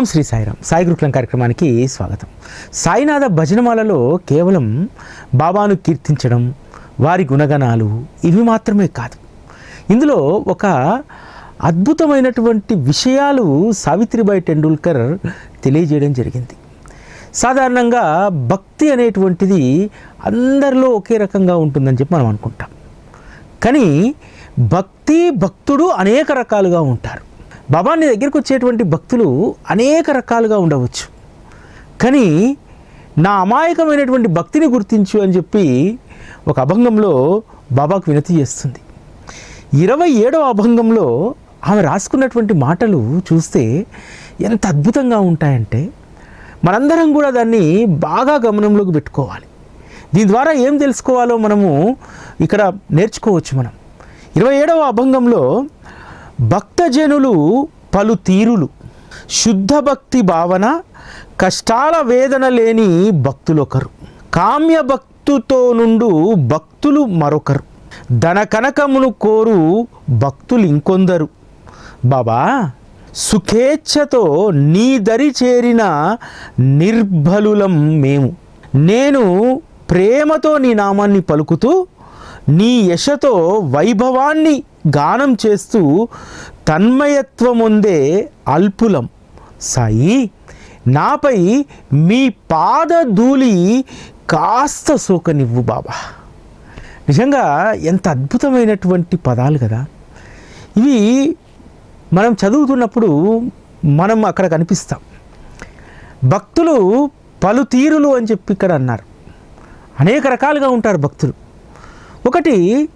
ఓం శ్రీ సాయిరామ్. సాయి గురుకులం కార్యక్రమానికి స్వాగతం. సాయినాథ భజనమాలలో కేవలం బాబాను కీర్తించడం వారి గుణగణాలు ఇవి మాత్రమే కాదు. ఇందులో ఒక అద్భుతమైనటువంటి విషయాలు సావిత్రిబాయి టెండూల్కర్ తెలియజేయడం జరిగింది. సాధారణంగా భక్తి అనేటువంటిది అందరిలో ఒకే రకంగా ఉంటుందని చెప్పి మనం అనుకుంటాం. కానీ భక్తి భక్తుడు అనేక రకాలుగా ఉంటారు. బాబాని దగ్గరికి వచ్చేటువంటి భక్తులు అనేక రకాలుగా ఉండవచ్చు. కానీ నా అమాయకమైనటువంటి భక్తిని గుర్తించు అని చెప్పి ఒక అభంగంలో బాబాకు వినతి చేస్తుంది. ఇరవై ఏడవ అభంగంలో ఆమె రాసుకున్నటువంటి మాటలు చూస్తే ఎంత అద్భుతంగా ఉంటాయంటే మనందరం కూడా దాన్ని బాగా గమనంలోకి పెట్టుకోవాలి. దీని ద్వారా ఏం తెలుసుకోవాలో మనము ఇక్కడ నేర్చుకోవచ్చు మనం. ఇరవై ఏడవ అభంగంలో భక్తజనులు పలు తీరులు. శుద్ధ భక్తి భావన కష్టాల వేదన లేని భక్తులొకరు. కామ్య భక్తుతో నుండు భక్తులు మరొకరు. ధన కనకమును కోరు భక్తులు ఇంకొందరు. బాబా సుఖేచ్ఛతో నీ దరి చేరిన నిర్బలులం మేము. నేను ప్రేమతో నీ నామాన్ని పలుకుతూ నీ యశతో వైభవాన్ని గానం చేస్తూ తన్మయత్వముందే అల్పులం. సాయి నాపై మీ పాద ధూళి కాస్త సోకనివ్వు బాబా. నిజంగా ఎంత అద్భుతమైనటువంటి పదాలు కదా. ఇవి మనం చదువుతున్నప్పుడు మనం అక్కడ కనిపిస్తాం. భక్తులు పలు తీరులు అని చెప్పి ఇక్కడ అన్నారు. అనేక రకాలుగా ఉంటారు భక్తులు. ఒకటి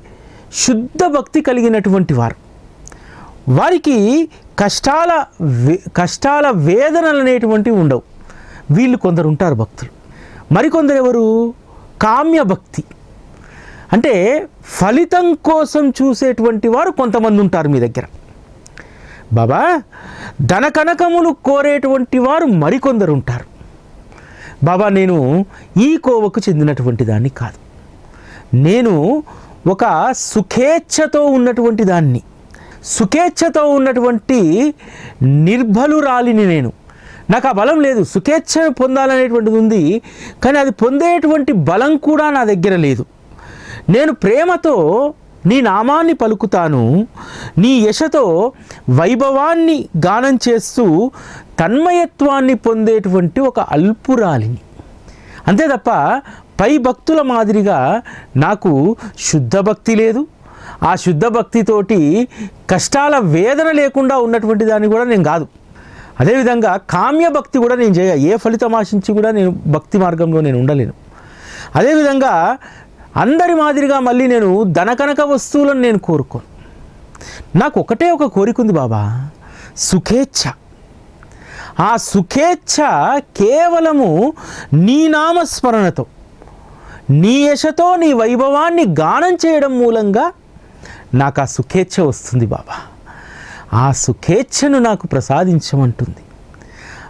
శుద్ధ భక్తి కలిగినటువంటి వారు. వారికి కష్టాల కష్టాల వేదనలు అనేటువంటివి ఉండవు. వీళ్ళు కొందరు ఉంటారు భక్తులు. మరికొందరు ఎవరు కామ్య భక్తి. అంటే ఫలితం కోసం చూసేటువంటి వారు కొంతమంది ఉంటారు మీ దగ్గర. బాబా ధన కనకములు కోరేటువంటి వారు మరికొందరు ఉంటారు బాబా నేను ఈ కోవకు చెందినటువంటి దాన్ని కాదు. నేను ఒక సుఖేచ్ఛతో ఉన్నటువంటి దాన్ని. సుఖేచ్ఛతో ఉన్నటువంటి నిర్బలురాలిని నేను. నాకు ఆ బలం లేదు. సుఖేచ్ఛ పొందాలనేటువంటిది ఉంది కానీ అది పొందేటువంటి బలం కూడా నా దగ్గర లేదు. నేను ప్రేమతో నీ నామాన్ని పలుకుతాను నీ యశతో వైభవాన్ని గానం చేస్తూ తన్మయత్వాన్ని పొందేటువంటి ఒక అల్పురాలిని. అంతే తప్ప పై భక్తుల మాదిరిగా నాకు శుద్ధ భక్తి లేదు. ఆ శుద్ధ భక్తితోటి కష్టాల వేదన లేకుండా ఉన్నటువంటి దాన్ని కూడా నేను కాదు. అదేవిధంగా కామ్య భక్తి కూడా నేను చేయ ఏ ఫలితం ఆశించి కూడా నేను భక్తి మార్గంలో నేను ఉండలేను. అదేవిధంగా అందరి మాదిరిగా మళ్ళీ నేను ధనకనక వస్తువులను నేను కోరుకోను. నాకు ఒకటే ఒక కోరిక ఉంది బాబా. సుఖేచ్ఛ. ఆ సుఖేచ్ఛ కేవలము నీ నామస్మరణతో. నీ యశతో నీ వైభవాన్ని గానం చేయడం మూలంగా నాకు ఆ సుఖేచ్ఛ వస్తుంది బాబా. ఆ సుఖేచ్ఛను నాకు ప్రసాదించమంటుంది.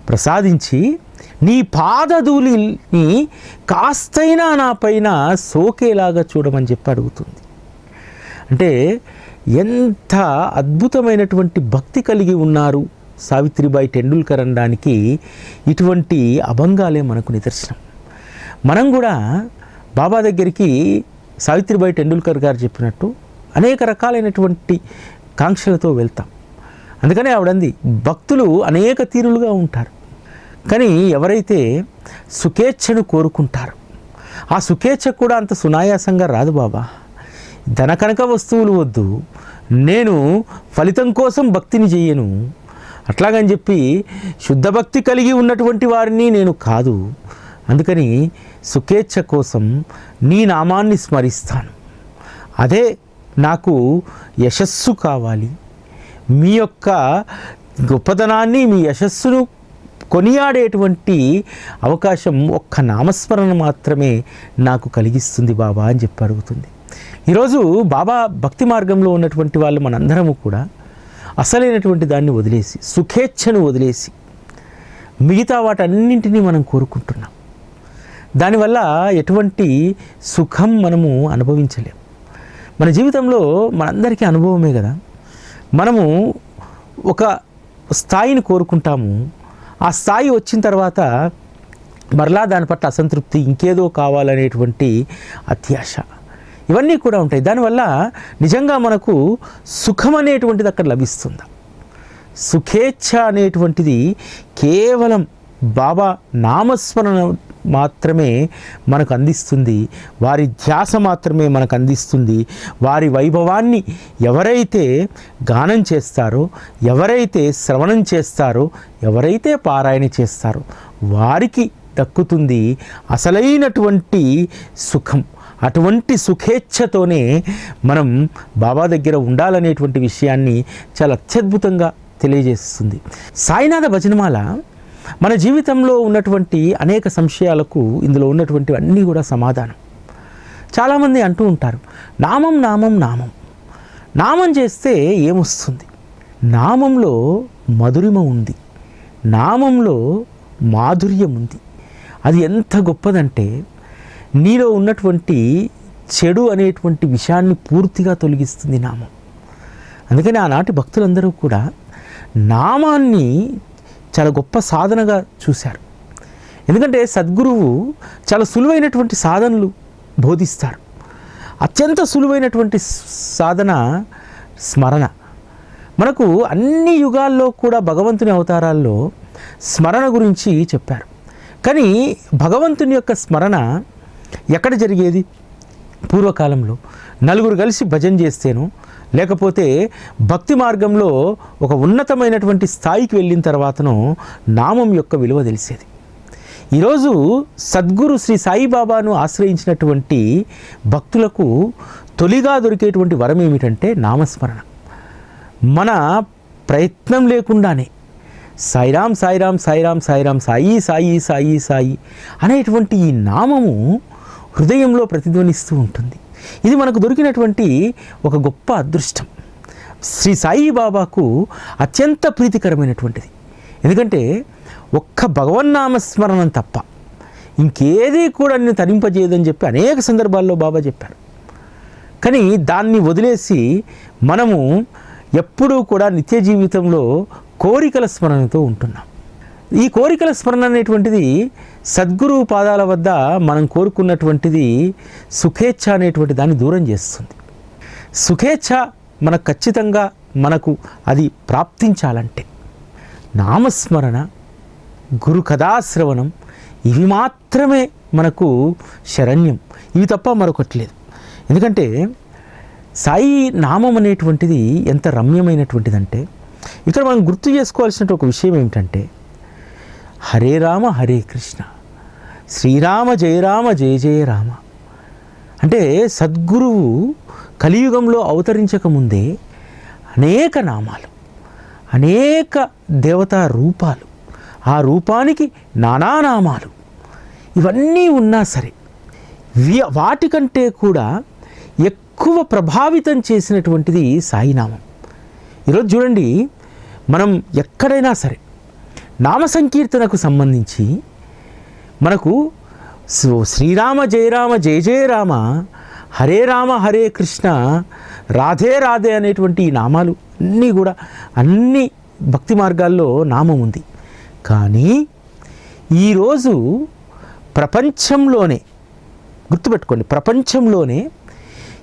ప్రసాదించి నీ పాదధూళిని కాస్తైనా నా పైన సోకేలాగా చూడమని చెప్పి అడుగుతుంది. అంటే ఎంత అద్భుతమైనటువంటి భక్తి కలిగి ఉన్నారు సావిత్రిబాయి టెండూల్కర్ అనడానికి ఇటువంటి అభంగాలే మనకు నిదర్శనం. మనం కూడా బాబా దగ్గరికి సావిత్రిబాయి టెండూల్కర్ గారు చెప్పినట్టు అనేక రకాలైనటువంటి కాంక్షలతో వెళ్తాం. అందుకనే ఆవిడంది భక్తులు అనేక తీరులుగా ఉంటారు. కానీ ఎవరైతే సుఖేచ్ఛను కోరుకుంటారు ఆ సుఖేచ్ఛ కూడా అంత సునాయాసంగా రాదు బాబా. ధనకనక వస్తువులు వద్దు. నేను ఫలితం కోసం భక్తిని చెయ్యను. అట్లాగని చెప్పి శుద్ధ భక్తి కలిగి ఉన్నటువంటి వారిని నేను కాదు. అందుకని సుఖేచ్ఛ కోసం నీ నామాన్ని స్మరిస్తాను. అదే నాకు యశస్సు కావాలి. మీ యొక్క గొప్పతనాన్ని మీ యశస్సును కొనియాడేటువంటి అవకాశం ఒక్క నామస్మరణ మాత్రమే నాకు కలిగిస్తుంది బాబా అని చెప్పి అడుగుతుంది. ఈరోజు బాబా భక్తి మార్గంలో ఉన్నటువంటి వాళ్ళు మనందరము కూడా అసలైనటువంటి దాన్ని వదిలేసి సుఖేచ్ఛను వదిలేసి మిగతా వాటన్నింటినీ మనం కోరుకుంటున్నాం. దానివల్ల ఎటువంటి సుఖం మనము అనుభవించలేం. మన జీవితంలో మనందరికీ అనుభవమే కదా. మనము ఒక స్థాయిని కోరుకుంటాము. ఆ స్థాయి వచ్చిన తర్వాత మరలా దాని పట్ల అసంతృప్తి ఇంకేదో కావాలనేటువంటి అత్యాశ. ఇవన్నీ కూడా ఉంటాయి. దానివల్ల నిజంగా మనకు సుఖం అనేటువంటిది అక్కడ లభిస్తుందా? సుఖేచ్ఛ అనేటువంటిది కేవలం బాబా నామస్మరణ మాత్రమే మనకు అందిస్తుంది. వారి ధ్యాస మాత్రమే మనకు అందిస్తుంది. వారి వైభవాన్ని ఎవరైతే గానం చేస్తారో ఎవరైతే శ్రవణం చేస్తారో ఎవరైతే పారాయణ చేస్తారో వారికి దక్కుతుంది అసలైనటువంటి సుఖం. అటువంటి సుఖేచ్ఛతోనే మనం బాబా దగ్గర ఉండాలనేటువంటి విషయాన్ని చాలా అత్యద్భుతంగా తెలియజేస్తుంది. సాయినాథ భజనమాల మన జీవితంలో ఉన్నటువంటి అనేక సంశయాలకు ఇందులో ఉన్నటువంటి అన్నీ కూడా సమాధానం. చాలామంది అంటూ ఉంటారు నామం నామం నామం. నామం చేస్తే ఏమొస్తుంది? నామంలో మధురిమ ఉంది. నామంలో మాధుర్యం ఉంది. అది ఎంత గొప్పదంటే నీలో ఉన్నటువంటి చెడు అనేటువంటి విషయాన్ని పూర్తిగా తొలగిస్తుంది నామం. అందుకని ఆనాటి భక్తులందరూ కూడా నామాన్ని చాలా గొప్ప సాధనగా చూశారు. ఎందుకంటే సద్గురువు చాలా సులువైనటువంటి సాధనలు బోధిస్తారు. అత్యంత సులువైనటువంటి సాధన స్మరణ. మనకు అన్ని యుగాల్లో కూడా భగవంతుని అవతారాల్లో స్మరణ గురించి చెప్పారు. కానీ భగవంతుని యొక్క స్మరణ ఎక్కడ జరిగేది? పూర్వకాలంలో నలుగురు కలిసి భజన చేస్తేను లేకపోతే భక్తి మార్గంలో ఒక ఉన్నతమైనటువంటి స్థాయికి వెళ్ళిన తర్వాతను నామం యొక్క విలువ తెలిసేది. ఈరోజు సద్గురు శ్రీ సాయిబాబాను ఆశ్రయించినటువంటి భక్తులకు తొలిగా దొరికేటువంటి వరం ఏమిటంటే నామస్మరణ. మన ప్రయత్నం లేకుండానే సాయిరామ్ సాయిరామ్ సాయిరామ్ సాయిరామ్ సాయి సాయి సాయి సాయి అనేటువంటి ఈ నామము హృదయంలో ప్రతిధ్వనిస్తూ ఉంటుంది. ఇది మనకు దొరికినటువంటి ఒక గొప్ప అదృష్టం. శ్రీ సాయి బాబాకు అత్యంత ప్రీతికరమైనటువంటిది. ఎందుకంటే ఒక్క భగవన్నామస్మరణం తప్ప ఇంకేది కూడా నేను తరింపజేయదని చెప్పి అనేక సందర్భాల్లో బాబా చెప్పారు. కానీ దాన్ని వదిలేసి మనము ఎప్పుడూ కూడా నిత్య జీవితంలో కోరికల స్మరణతో ఉంటున్నాం. ఈ కోరికల స్మరణ అనేటువంటిది సద్గురు పాదాల వద్ద మనం కోరుకున్నటువంటిది సుఖేచ్ఛ అనేటువంటి దాన్ని దూరం చేస్తుంది. సుఖేచ్ఛ మనకు ఖచ్చితంగా మనకు అది ప్రాప్తించాలంటే నామస్మరణ గురు కథాశ్రవణం ఇవి మాత్రమే మనకు శరణ్యం. ఇవి తప్ప మరొకటి లేదు. ఎందుకంటే సాయి నామం అనేటువంటిది ఎంత రమ్యమైనటువంటిదంటే ఇక్కడ మనం గుర్తు చేసుకోవాల్సిన ఒక విషయం ఏమిటంటే హరే రామ హరే కృష్ణ. శ్రీరామ జయ రామ జయ జయ రామ. అంటే సద్గురువు కలియుగంలో అవతరించక ముందే అనేక నామాలు అనేక దేవతా రూపాలు ఆ రూపానికి నానా నామాలు ఇవన్నీ ఉన్నా సరే వి- వాటికంటే కూడా ఎక్కువ ప్రభావితం చేసినటువంటిది సాయినామం. ఈరోజు చూడండి మనం ఎక్కడైనా సరే నామ సంకీర్తనకు సంబంధించి మనకు శ్రీరామ జయరామ జయ జయ రామ హరే రామ హరే కృష్ణ రాధే రాధే అనేటువంటి ఈ నామాలు అన్నీ కూడా అన్ని భక్తి మార్గాల్లో నామం ఉంది. కానీ ఈరోజు ప్రపంచంలోనే గుర్తుపెట్టుకోండి ప్రపంచంలోనే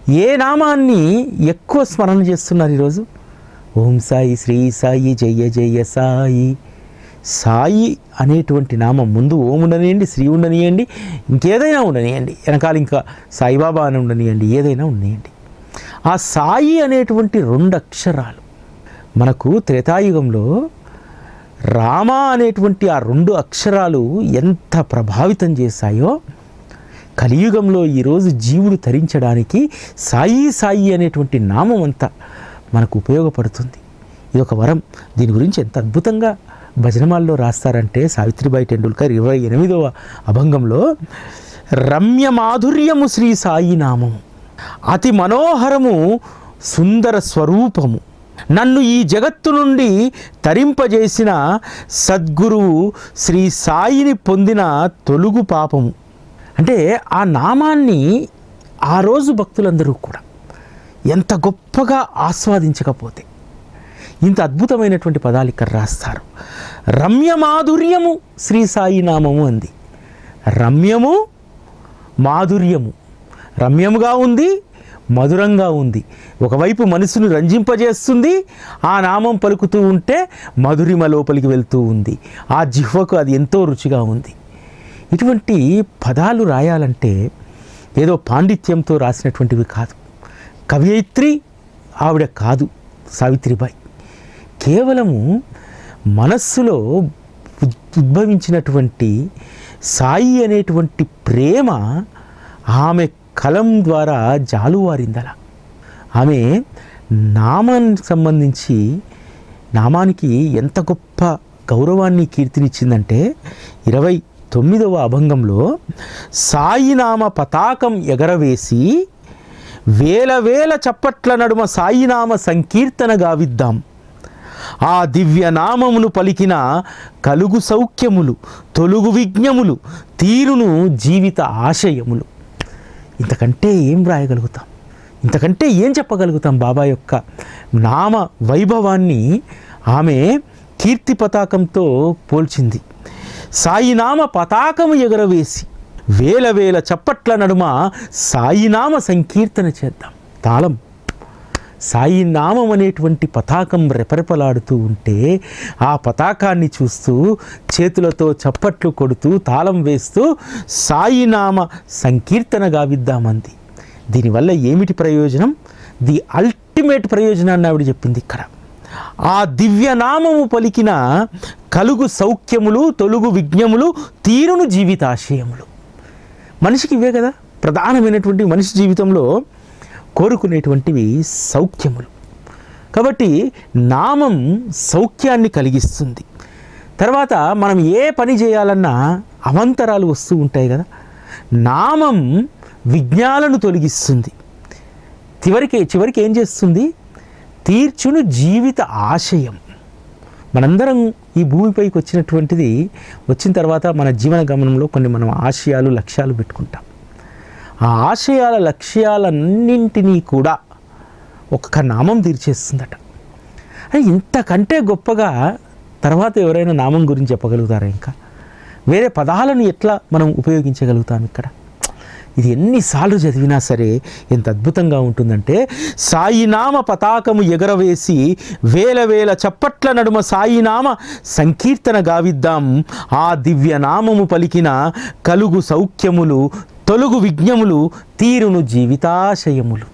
ఏ నామాన్ని ఎక్కువ స్మరణ చేస్తున్నారు ఈరోజు? ఓం సాయి శ్రీ సాయి జయ జయ సాయి. సాయి అనేటువంటి నామం ముందు ఓం ఉండనియండి శ్రీ ఉండనియండి ఇంకేదైనా ఉండనియండి. వెనకాల ఇంకా సాయిబాబా అని ఉండనియండి ఏదైనా ఉండనియండి. ఆ సాయి అనేటువంటి రెండు అక్షరాలు మనకు త్రేతాయుగంలో రామ అనేటువంటి ఆ రెండు అక్షరాలు ఎంత ప్రభావితం చేశాయో కలియుగంలో ఈరోజు జీవుడు తరించడానికి సాయి సాయి అనేటువంటి నామం అంతా మనకు ఉపయోగపడుతుంది. ఇది ఒక వరం. దీని గురించి ఎంత అద్భుతంగా భజనమాల్లో రాస్తారంటే సావిత్రిబాయి టెండూల్కర్ ఇరవై ఎనిమిదవ అభంగంలో రమ్య మాధుర్యము శ్రీ సాయి నామము అతి మనోహరము సుందర స్వరూపము. నన్ను ఈ జగత్తు నుండి తరింపజేసిన సద్గురువు శ్రీ సాయిని పొందిన తొలుగు పాపము. అంటే ఆ నామాన్ని ఆ రోజు భక్తులందరూ కూడా ఎంత గొప్పగా ఆస్వాదించకపోతే ఇంత అద్భుతమైనటువంటి పదాలు ఇక్కడ రాస్తారు. రమ్య మాధుర్యము శ్రీ సాయి నామము అంది. రమ్యము మాధుర్యము. రమ్యముగా ఉంది మధురంగా ఉంది. ఒకవైపు మనసును రంజింపజేస్తుంది ఆ నామం పలుకుతూ ఉంటే మధురిమ లోపలికి వెళ్తూ ఉంది. ఆ జిహ్వకు అది ఎంతో రుచిగా ఉంది. ఇటువంటి పదాలు రాయాలంటే ఏదో పాండిత్యంతో రాసినటువంటివి కాదు. కవయిత్రి ఆవిడ కాదు సావిత్రిబాయి. కేవలము మనస్సులో ఉద్- ఉద్భవించినటువంటి సాయి అనేటువంటి ప్రేమ ఆమె కలం ద్వారా జాలువారిందల. ఆమె నామానికి సంబంధించి నామానికి ఎంత గొప్ప గౌరవాన్ని కీర్తినిచ్చిందంటే ఇరవై తొమ్మిదవ అభంగంలో సాయినామ పతాకం ఎగరవేసి వేల వేల చప్పట్ల నడుమ సాయినామ సంకీర్తన గావిద్దాం. ఆ దివ్య నామమును పలికిన కలుగు సౌఖ్యములు తొలుగు విజ్ఞములు తీరును జీవిత ఆశయములు. ఇంతకంటే ఏం రాయగలుగుతాం ఇంతకంటే ఏం చెప్పగలుగుతాం బాబా యొక్క నామ వైభవాన్ని? ఆమె కీర్తి పతాకంతో పోల్చింది. సాయినామ పతాకము ఎగరవేసి వేల వేల చప్పట్ల నడుమ సాయినామ సంకీర్తన చేద్దాం. తాళం సాయి నామం అనేటువంటి పతాకం రెపరెపలాడుతూ ఉంటే ఆ పతాకాన్ని చూస్తూ చేతులతో చప్పట్లు కొడుతూ తాళం వేస్తూ సాయినామ సంకీర్తన గావిద్దామంది. దీనివల్ల ఏమిటి ప్రయోజనం? ది అల్టిమేట్ ప్రయోజనాన్ని ఆవిడ చెప్పింది ఇక్కడ. ఆ దివ్యనామము పలికిన కలుగు సౌఖ్యములు తొలుగు విజ్ఞములు తీరును జీవితాశయములు. మనిషికి ఇవే కదా. ప్రధానమైనటువంటి మనిషి జీవితంలో కోరుకునేటువంటివి సౌఖ్యములు. కాబట్టి నామం సౌఖ్యాన్ని కలిగిస్తుంది. తర్వాత మనం ఏ పని చేయాలన్నా అవంతరాలు వస్తూ ఉంటాయి కదా. నామం విజ్ఞాలను తొలగిస్తుంది. చివరికి చివరికి ఏం చేస్తుంది? తీర్చును జీవిత ఆశయం. మనందరం ఈ భూమిపైకి వచ్చినటువంటిది వచ్చిన తర్వాత మన జీవన గమనంలో కొన్ని మనం ఆశయాలు లక్ష్యాలు పెట్టుకుంటాం. ఆ ఆశయాల లక్ష్యాలన్నింటినీ కూడా ఒక్క నామం తీర్చేస్తుందట. అని ఇంతకంటే గొప్పగా తర్వాత ఎవరైనా నామం గురించి చెప్పగలుగుతారా ఇంకా? వేరే పదాలను ఎట్లా మనం ఉపయోగించగలుగుతాం ఇక్కడ? ఇది ఎన్నిసార్లు చదివినా సరే ఎంత అద్భుతంగా ఉంటుందంటే సాయినామ పతాకము ఎగరవేసి వేల వేల చప్పట్ల నడుమ సాయినామ సంకీర్తన గావిద్దాం. ఆ దివ్య నామము పలికిన కలుగు సౌఖ్యములు తొలుగు విజ్ఞములు తీరును జీవితాశయములు.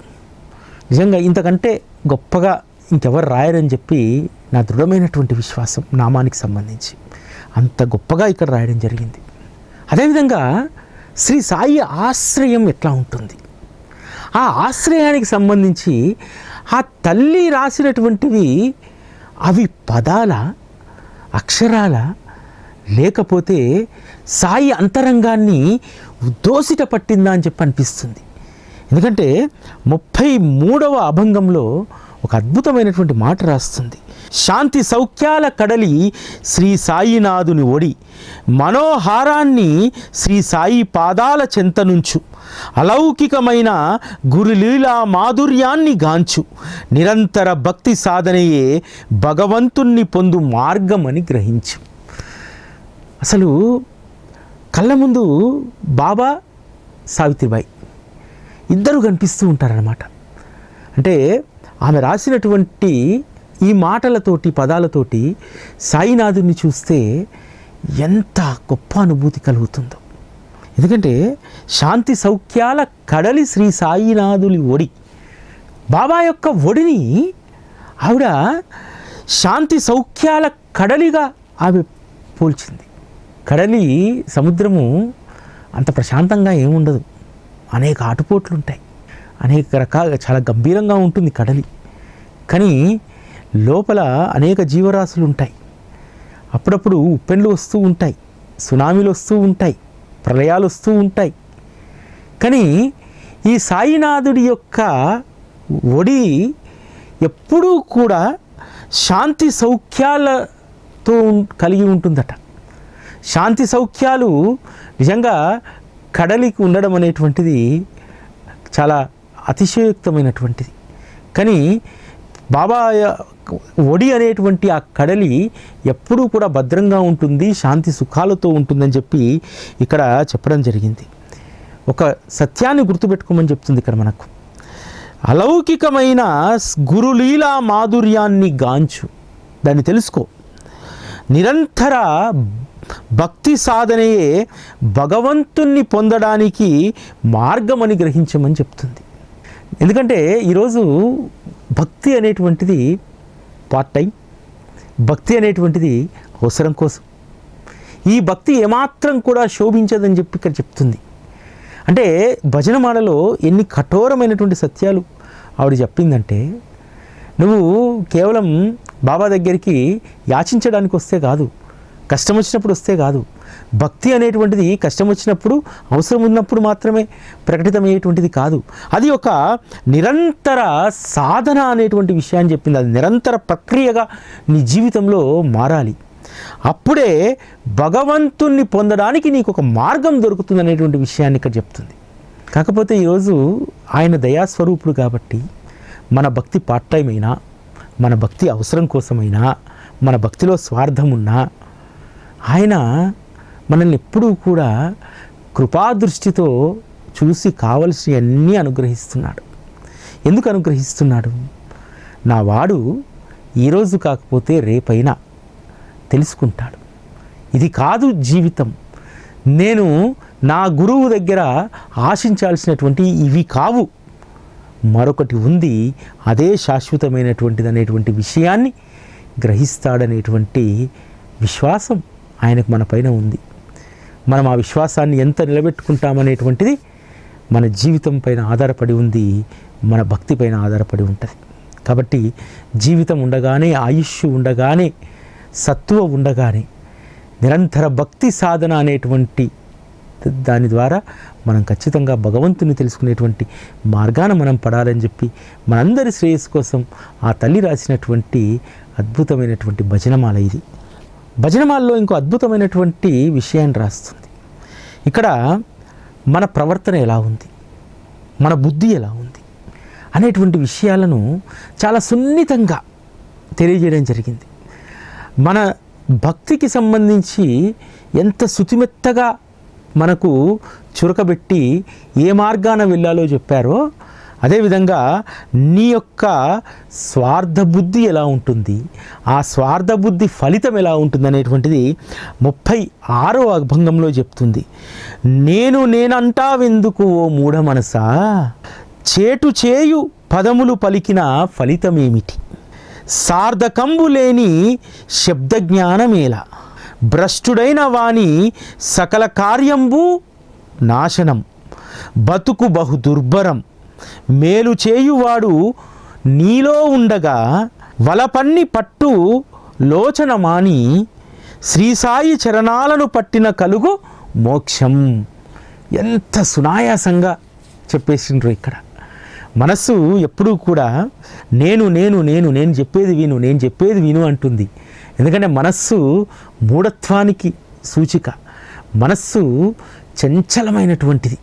నిజంగా ఇంతకంటే గొప్పగా ఇంకెవరు రాయరని చెప్పి నా దృఢమైనటువంటి విశ్వాసం నామానికి సంబంధించి అంత గొప్పగా ఇక్కడ రాయడం జరిగింది. అదేవిధంగా శ్రీ సాయి ఆశ్రయం ఎట్లా ఉంటుంది? ఆ ఆశ్రయానికి సంబంధించి ఆ తల్లి రాసినటువంటివి అవి పదాల అక్షరాల లేకపోతే సాయి అంతరంగాన్ని దోసిట పట్టిందా అని చెప్పి అనిపిస్తుంది. ఎందుకంటే ముప్పై మూడవ అభంగంలో ఒక అద్భుతమైనటువంటి మాట రాస్తుంది. శాంతి సౌఖ్యాల కడలి శ్రీ సాయినాథుని ఒడి మనోహారాన్ని శ్రీ సాయి పాదాల చెంతనుంచు అలౌకికమైన గురులీలా మాధుర్యాన్ని గాంచు నిరంతర భక్తి సాధనయే భగవంతుణ్ణి పొందు మార్గమని గ్రహించు. అసలు కళ్ళ ముందు బాబా సావిత్రిబాయి. ఇద్దరు కనిపిస్తూ ఉంటారనమాట అంటే ఆమె రాసినటువంటి ఈ మాటలతోటి పదాలతోటి సాయినాథుని చూస్తే ఎంత గొప్ప అనుభూతి కలుగుతుందో. ఎందుకంటే శాంతి సౌఖ్యాల కడలి శ్రీ సాయినాథుని ఒడి బాబా యొక్క ఒడిని ఆవిడ శాంతి సౌఖ్యాల కడలిగా ఆమె పోల్చింది. కడలి సముద్రము అంత ప్రశాంతంగా ఏముండదు. అనేక ఆటుపోట్లు ఉంటాయి అనేక రకాలుగా చాలా గంభీరంగా ఉంటుంది కడలి. కానీ లోపల అనేక జీవరాశులు ఉంటాయి అప్పుడప్పుడు ఉప్పెన్లు వస్తూ ఉంటాయి. సునామీలు వస్తూ ఉంటాయి. ప్రళయాలు వస్తూ ఉంటాయి. కానీ ఈ సాయినాథుడి యొక్క ఒడి ఎప్పుడూ కూడా శాంతి సౌఖ్యాలతో ఉం- కలిగి ఉంటుందట. శాంతి సౌఖ్యాలు నిజంగా కడలికి ఉండడం అనేటువంటిది చాలా అతిశయోక్తమైనటువంటిది. కానీ బాబా ఒడి అనేటువంటి ఆ కడలి ఎప్పుడూ కూడా భద్రంగా ఉంటుంది శాంతి సుఖాలతో ఉంటుందని చెప్పి ఇక్కడ చెప్పడం జరిగింది. ఒక సత్యాన్ని గుర్తుపెట్టుకోమని చెప్తుంది ఇక్కడ మనకు. అలౌకికమైన గురులీలా మాధుర్యాన్ని గాంచు. దాన్ని తెలుసుకో. నిరంతర భక్తి సాధనయే భగవంతుణ్ణి పొందడానికి మార్గమని గ్రహించమని చెప్తుంది. ఎందుకంటే ఈరోజు భక్తి అనేటువంటిది పార్ట్ టైం భక్తి అనేటువంటిది అవసరం కోసం. ఈ భక్తి ఏమాత్రం కూడా శోభించదని చెప్పి ఇక్కడ చెప్తుంది. అంటే భజన మాలలో ఎన్ని కఠోరమైనటువంటి సత్యాలు ఆవిడ చెప్పిందంటే నువ్వు కేవలం బాబా దగ్గరికి యాచించడానికి వస్తే కాదు కష్టం వచ్చినప్పుడు వస్తే కాదు. భక్తి అనేటువంటిది కష్టం వచ్చినప్పుడు అవసరం ఉన్నప్పుడు మాత్రమే ప్రకటితమయ్యేటువంటిది కాదు. అది ఒక నిరంతర సాధన అనేటువంటి విషయాన్ని చెప్పింది. అది నిరంతర ప్రక్రియగా నీ జీవితంలో మారాలి. అప్పుడే భగవంతుణ్ణి పొందడానికి నీకు ఒక మార్గం దొరుకుతుంది అనేటువంటి విషయాన్ని ఇక్కడ చెప్తుంది. కాకపోతే ఈరోజు ఆయన దయాస్వరూపుడు కాబట్టి మన భక్తి పార్ట్ టైం అయినా మన భక్తి అవసరం కోసమైనా మన భక్తిలో స్వార్థం ఉన్నా ఆయన మనల్ని ఎప్పుడూ కూడా కృపాదృష్టితో చూసి కావలసినవన్నీ అనుగ్రహిస్తున్నాడు. ఎందుకు అనుగ్రహిస్తున్నాడు? నా వాడు ఈరోజు కాకపోతే రేపైనా తెలుసుకుంటాడు. ఇది కాదు జీవితం. నేను నా గురువు దగ్గర ఆశించాల్సినటువంటి ఇవి కావు. మరొకటి ఉంది అదే శాశ్వతమైనటువంటిది అనేటువంటి విషయాన్ని గ్రహిస్తాడనేటువంటి విశ్వాసం. ఆయనకు మన పైన ఉంది. మనం ఆ విశ్వాసాన్ని ఎంత నిలబెట్టుకుంటామనేటువంటిది మన జీవితం పైన ఆధారపడి ఉంది మన భక్తి పైన ఆధారపడి ఉంటుంది. కాబట్టి జీవితం ఉండగానే ఆయుష్ ఉండగానే సత్తువ ఉండగానే నిరంతర భక్తి సాధన అనేటువంటి దాని ద్వారా మనం ఖచ్చితంగా భగవంతుని తెలుసుకునేటువంటి మార్గాన మనం పడాలని చెప్పి మనందరి శ్రేయస్సు కోసం ఆ తల్లి రాసినటువంటి అద్భుతమైనటువంటి భజనమాల ఇది. భజనమాల్లో ఇంకో అద్భుతమైనటువంటి విషయాన్ని రాస్తుంది. ఇక్కడ మన ప్రవర్తన ఎలా ఉంది? మన బుద్ధి ఎలా ఉంది? అనేటువంటి విషయాలను చాలా సున్నితంగా తెలియజేయడం జరిగింది. మన భక్తికి సంబంధించి ఎంత శుతిమెత్తగా మనకు చురకబెట్టి ఏ మార్గాన వెళ్ళాలో చెప్పారో అదేవిధంగా నీ యొక్క స్వార్థ బుద్ధి ఎలా ఉంటుంది? ఆ స్వార్థ బుద్ధి ఫలితం ఎలా ఉంటుంది అనేటువంటిది ముప్పై ఆరో అభంగంలో చెప్తుంది. నేను నేనంటావెందుకు ఓ మూఢ మనసా చేటు చేయు పదములు పలికిన ఫలితమేమిటి? సార్థకంబు లేని శబ్దజ్ఞానమేలా? భ్రష్టుడైన వాని సకల కార్యంబు నాశనం? బతుకు బహు దుర్భరం? మేలు చేయువాడు నీలో ఉండగా వలపన్ని పట్టు లోచన మాని శ్రీసాయి చరణాలను పట్టిన కలుగు మోక్షం. ఎంత సునాయాసంగా చెప్పేసిండ్రు ఇక్కడ. మనస్సు ఎప్పుడూ కూడా నేను నేను నేను నేను చెప్పేది విను నేను చెప్పేది విను అంటుంది. ఎందుకంటే మనస్సు మూఢత్వానికి సూచిక. మనస్సు చంచలమైనటువంటిది.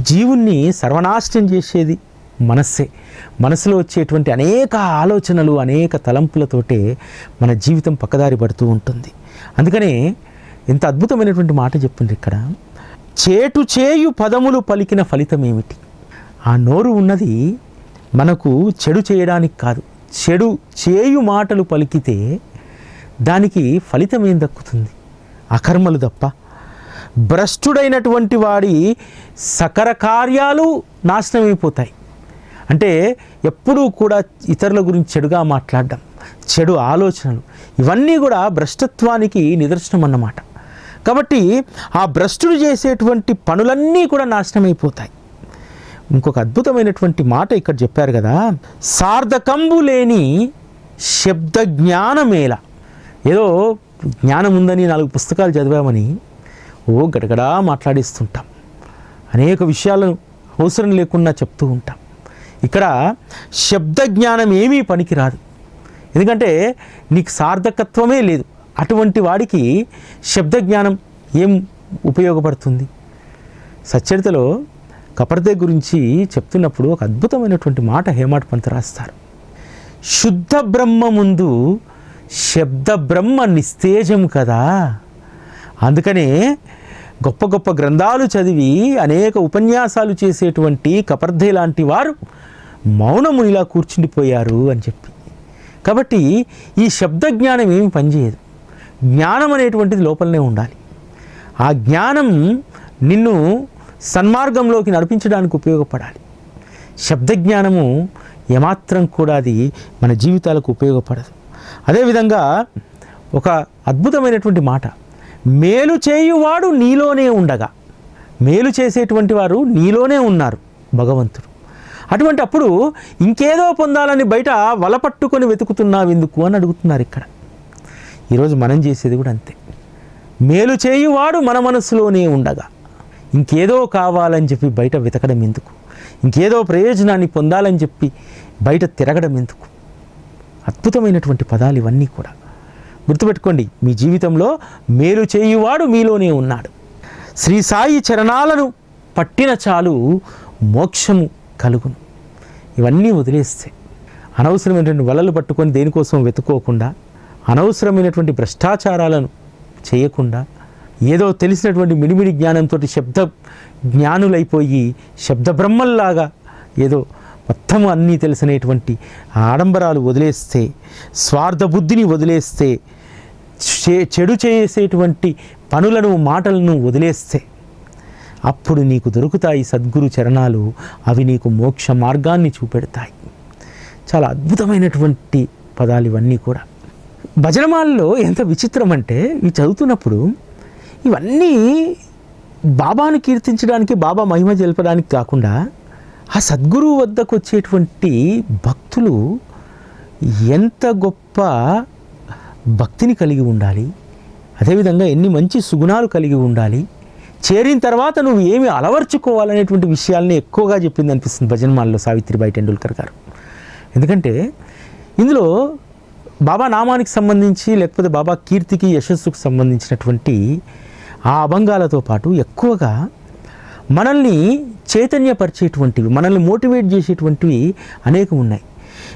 జీవుణ్ణి సర్వనాశనం చేసేది మనస్సే. మనసులో వచ్చేటువంటి అనేక ఆలోచనలు అనేక తలంపులతోటే మన జీవితం పక్కదారి పడుతూ ఉంటుంది. అందుకనే ఎంత అద్భుతమైనటువంటి మాట చెప్పింది ఇక్కడ. చేటు చేయు పదములు పలికిన ఫలితం ఏమిటి? ఆ నోరు ఉన్నది మనకు చెడు చేయడానికి కాదు. చెడు చేయు మాటలు పలికితే దానికి ఫలితం ఏం దక్కుతుంది? అకర్మలు తప్ప భ్రష్టుడైనటువంటి వాడి సకర కార్యాలు నాశనమైపోతాయి. అంటే ఎప్పుడూ కూడా ఇతరుల గురించి చెడుగా మాట్లాడడం చెడు ఆలోచనలు ఇవన్నీ కూడా భ్రష్టత్వానికి నిదర్శనం అన్నమాట. కాబట్టి ఆ భ్రష్టుడు చేసేటువంటి పనులన్నీ కూడా నాశనమైపోతాయి. ఇంకొక అద్భుతమైనటువంటి మాట ఇక్కడ చెప్పారు కదా సార్థకంబు లేని శబ్ద జ్ఞానమేల ఏదో జ్ఞానం ఉందని నాలుగు పుస్తకాలు చదివామని ఓ గడగడా మాట్లాడిస్తుంటాం. అనేక విషయాలను అవసరం లేకుండా చెప్తూ ఉంటాం. ఇక్కడ శబ్ద జ్ఞానం ఏమీ పనికిరాదు. ఎందుకంటే నీకు సార్థకత్వమే లేదు. అటువంటి వాడికి శబ్ద జ్ఞానం ఏం ఉపయోగపడుతుంది? సచ్చరితలో కపర్దే గురించి చెప్తున్నప్పుడు ఒక అద్భుతమైనటువంటి మాట హేమాట్ పంత్ రాస్తారు. శుద్ధ బ్రహ్మ ముందు శబ్ద బ్రహ్మ నిస్తేజం కదా! అందుకనే గొప్ప గొప్ప గ్రంథాలు చదివి అనేక ఉపన్యాసాలు చేసేటువంటి కపర్ధే లాంటి వారు మౌనమునిలా కూర్చుండిపోయారు అని చెప్పి. కాబట్టి ఈ శబ్ద జ్ఞానం ఏమి పనిచేయదు. జ్ఞానం అనేటువంటిది లోపలనే ఉండాలి. ఆ జ్ఞానం నిన్ను సన్మార్గంలోకి నడిపించడానికి ఉపయోగపడాలి. శబ్ద జ్ఞానము ఏమాత్రం కూడా అది మన జీవితాలకు ఉపయోగపడదు. అదేవిధంగా ఒక అద్భుతమైనటువంటి మాట మేలు చేయువాడు నీలోనే ఉండగా. మేలు చేసేటువంటి వారు నీలోనే ఉన్నారు భగవంతుడు. అటువంటి అప్పుడు ఇంకేదో పొందాలని బయట వలపట్టుకొని వెతుకుతున్నావు ఎందుకు అని అడుగుతున్నారు ఇక్కడ. ఈరోజు మనం చేసేది కూడా అంతే. మేలు చేయువాడు మన మనసులోనే ఉండగా. ఇంకేదో కావాలని చెప్పి బయట వెతకడం ఎందుకు? ఇంకేదో ప్రయోజనాన్ని పొందాలని చెప్పి బయట తిరగడం ఎందుకు? అద్భుతమైనటువంటి పదాలు ఇవన్నీ కూడా. గుర్తుపెట్టుకోండి మీ జీవితంలో మేలు చేయువాడు మీలోనే ఉన్నాడు. శ్రీ సాయి చరణాలను పట్టిన చాలు మోక్షము కలుగును. ఇవన్నీ వదిలేస్తే అనవసరమైనటువంటి వలలు పట్టుకొని దేనికోసం వెతుక్కోకుండా అనవసరమైనటువంటి భ్రష్టాచారాలను చేయకుండా ఏదో తెలిసినటువంటి మిడిమిడి జ్ఞానంతో శబ్ద జ్ఞానులైపోయి శబ్ద బ్రహ్మల్లాగా ఏదో మొత్తం అన్నీ తెలిసినటువంటి ఆడంబరాలు వదిలేస్తే స్వార్థ బుద్ధిని వదిలేస్తే చెడు చేసేటువంటి పనులను మాటలను వదిలేస్తే అప్పుడు నీకు దొరుకుతాయి సద్గురు చరణాలు. అవి నీకు మోక్ష మార్గాన్ని చూపెడతాయి. చాలా అద్భుతమైనటువంటి పదాలు ఇవన్నీ కూడా. భజనమాల్లో ఎంత విచిత్రం అంటే ఇవి చదువుతున్నప్పుడు ఇవన్నీ బాబాను కీర్తించడానికి బాబా మహిమ జలపడానికి కాకుండా ఆ సద్గురువు వద్దకు వచ్చేటువంటి భక్తులు ఎంత గొప్ప భక్తిని కలిగి ఉండాలి. అదేవిధంగా ఎన్ని మంచి సుగుణాలు కలిగి ఉండాలి. చేరిన తర్వాత నువ్వు ఏమి అలవర్చుకోవాలనేటువంటి విషయాల్ని ఎక్కువగా చెప్పింది అనిపిస్తుంది భజన్మాల్లో సావిత్రిబాయి టెండూల్కర్ గారు. ఎందుకంటే ఇందులో బాబా నామానికి సంబంధించి లేకపోతే బాబా కీర్తికి యశస్సుకు సంబంధించినటువంటి ఆ అభంగాలతో పాటు ఎక్కువగా మనల్ని చైతన్యపరిచేటువంటివి మనల్ని మోటివేట్ చేసేటువంటివి అనేకం ఉన్నాయి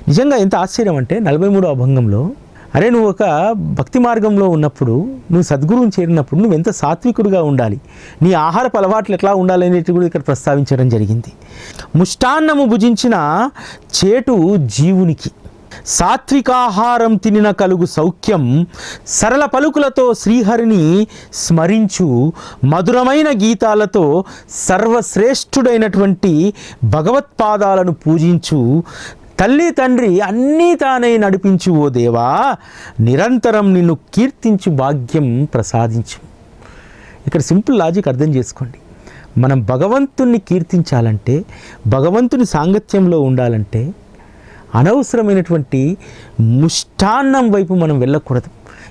నిజంగా ఎంత ఆశ్చర్యం అంటే నలభై మూడో అభంగంలో అరే నువ్వు ఒక భక్తి మార్గంలో ఉన్నప్పుడు నువ్వు సద్గురువుని చేరినప్పుడు నువ్వు ఎంత సాత్వికుడిగా ఉండాలి? నీ ఆహారపు అలవాట్లు ఎట్లా ఉండాలి అనేటి కూడా ఇక్కడ ప్రస్తావించడం జరిగింది. ముష్టాన్నము భుజించిన చేటు జీవునికి సాత్వికాహారం తినిన కలుగు సౌఖ్యం సరళ పలుకులతో శ్రీహరిని స్మరించు మధురమైన గీతాలతో సర్వశ్రేష్ఠుడైనటువంటి భగవత్పాదాలను పూజించు తల్లి తండ్రి అన్నీ తానై నడిపించు ఓ దేవా నిరంతరం నిన్ను కీర్తించు భాగ్యం ప్రసాదించు. ఇక్కడ సింపుల్ లాజిక్ అర్థం చేసుకోండి. మనం భగవంతుణ్ణి కీర్తించాలంటే భగవంతుని సాంగత్యంలో ఉండాలంటే అనవసరమైనటువంటి ముష్టాన్నం వైపు మనం వెళ్ళకూడదు.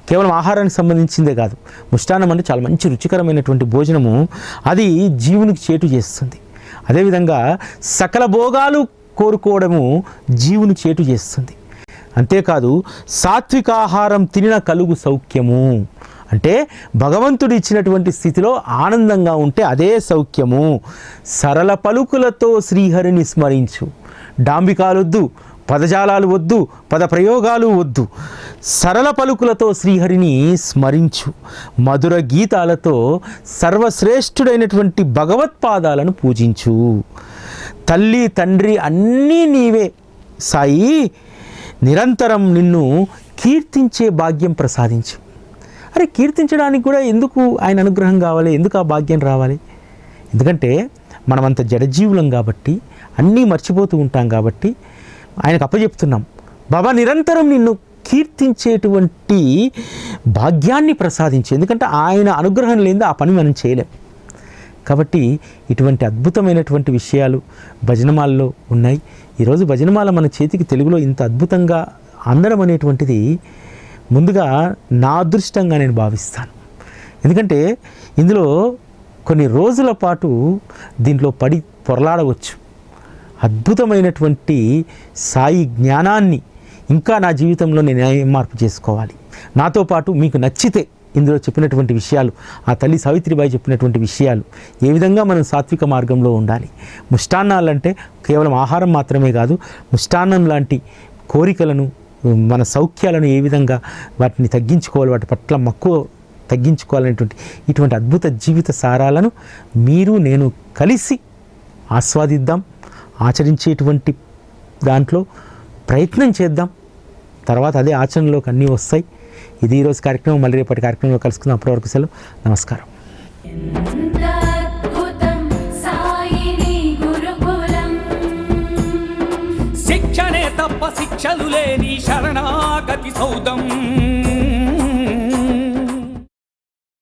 కేవలం ఆహారానికి సంబంధించిందే కాదు. ముష్టాన్నం అంటే చాలా మంచి రుచికరమైనటువంటి భోజనము. అది జీవునికి చేటు చేస్తుంది. అదేవిధంగా సకల భోగాలు కోరుకోవడము జీవుని చేటు చేస్తుంది. అంతేకాదు సాత్విక ఆహారం తినిన కలుగు సౌఖ్యము. అంటే భగవంతుడు ఇచ్చినటువంటి స్థితిలో ఆనందంగా ఉంటే అదే సౌఖ్యము. సరళ పలుకులతో శ్రీహరిని స్మరించు. డాంబికాలొద్దు పదజాలాలు వద్దు పద ప్రయోగాలు వద్దు. సరళ పలుకులతో శ్రీహరిని స్మరించు. మధుర గీతాలతో సర్వశ్రేష్ఠుడైనటువంటి భగవత్పాదాలను పూజించు. తల్లి తండ్రి అన్నీ నీవే. సాయి నిరంతరం నిన్ను కీర్తించే భాగ్యం ప్రసాదించు. అరే కీర్తించడానికి కూడా ఎందుకు ఆయన అనుగ్రహం కావాలి? ఎందుకు ఆ భాగ్యం రావాలి? ఎందుకంటే మనమంత జడజీవులం కాబట్టి అన్నీ మర్చిపోతూ ఉంటాం కాబట్టి ఆయనకు అప్పచెప్తున్నాం బాబా నిరంతరం నిన్ను కీర్తించేటువంటి భాగ్యాన్ని ప్రసాదించి. ఎందుకంటే ఆయన అనుగ్రహం లేనిదే ఆ పని మనం చేయలేం. కాబట్టి ఇటువంటి అద్భుతమైనటువంటి విషయాలు భజనమాలలో ఉన్నాయి. ఈరోజు భజనమాల మన చేతికి తెలుగులో ఇంత అద్భుతంగా అందడం అనేటువంటిది ముందుగా నా అదృష్టంగా నేను భావిస్తాను. ఎందుకంటే ఇందులో కొన్ని రోజుల పాటు దీంట్లో పడి పొరలాడవచ్చు. అద్భుతమైనటువంటి సాయి జ్ఞానాన్ని ఇంకా నా జీవితంలో నేను మార్పు చేసుకోవాలి. నాతో పాటు మీకు నచ్చితే ఇందులో చెప్పినటువంటి విషయాలు ఆ తల్లి సావిత్రిబాయి చెప్పినటువంటి విషయాలు ఏ విధంగా మనం సాత్విక మార్గంలో ఉండాలి? ముష్టాన్నాలంటే కేవలం ఆహారం మాత్రమే కాదు ముష్టాన్నం లాంటి కోరికలను మన సౌఖ్యాలను ఏ విధంగా వాటిని తగ్గించుకోవాలి వాటి పట్ల మక్కువ తగ్గించుకోవాలనేటువంటి ఇటువంటి అద్భుత జీవిత సారాలను మీరు నేను కలిసి ఆస్వాదిద్దాం ఆచరించేటువంటి దాంట్లో ప్రయత్నం చేద్దాం. తర్వాత అదే ఆచరణలోకి అన్నీ వస్తాయి. ఇది ఈరోజు కార్యక్రమం మళ్ళీ రేపటి కార్యక్రమంలో కలుసుకుందాం. అప్పటివరకు సెలవు. నమస్కారం. శిక్షణే తప్ప శిక్షలు లేని శరణాగతి సౌదం.